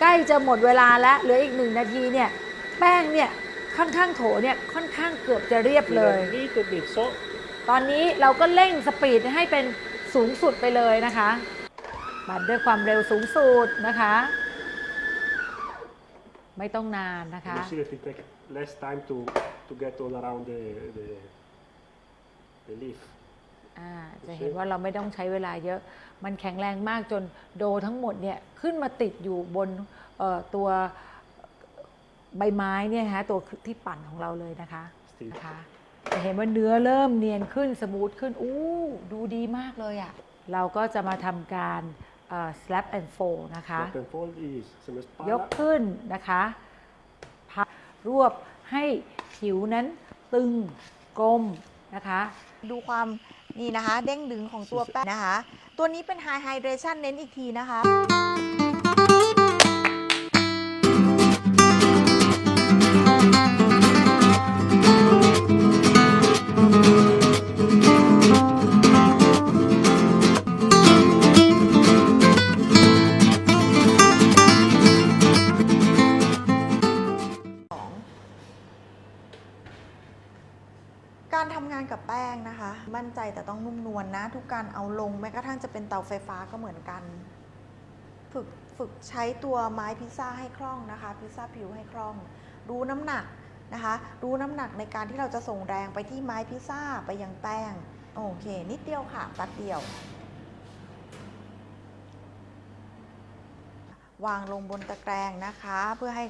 ใกล้จะหมดเวลาแล้วเหลืออีกหนึ่งนาทีเนี่ยแป้งเนี่ยข้างๆโถเนี่ยค่อนข้างเกือบจะเรียบเลย a little bit so ตอนนี้เราก็เร่งสปีดให้เป็นสูงสุดไปเลยนะคะบัดด้วยความเร็วสูงสุดนะคะ ไม่ต้องนานนะคะ you see that it takes less time to to get all around the the, the leaf อ่าจะเห็นว่าเราไม่ต้องใช้เวลาเยอะ มันแข็งแรงมากจนโดทั้งหมดเนี่ยขึ้นมาติดอยู่บนเอ่อตัวใบไม้เนี่ยฮะตัวที่ปั่นของเราเลยนะคะ Still. นะคะจะเห็นว่าเนื้อเริ่มเนียนขึ้นสมูทขึ้นอู้ดูดีมากเลยอะ่ะเราก็จะมาทำการเอ่อ slap and fold นะคะ Snap and fold is ย some ก spalla ขึ้นนะคะพับรวบให้ผิวนั้นตึงกลม นะคะ ดูความนี่นะคะ เด้งดึงของตัวแป้งนะคะ ตัวนี้เป็น High Hydration เน้นอีกทีนะคะ การทำงานกับแป้งนะคะ มั่นใจแต่ต้องนุ่มนวลนะ ทุกการเอาลงแม้กระทั่งจะเป็นเตาไฟฟ้าก็เหมือนกัน ฝึกฝึกใช้ตัวไม้พิซซ่าให้คล่องนะคะ พิซซ่าผิวให้คล่อง รู้น้ำหนักนะคะ รู้น้ำหนักในการที่เราจะส่งแรงไปที่ไม้พิซซ่าไปยังแป้ง โอเค นิดเดียวค่ะแป๊บเดียว วางลงบนตะแกรงนะคะ เพื่อให้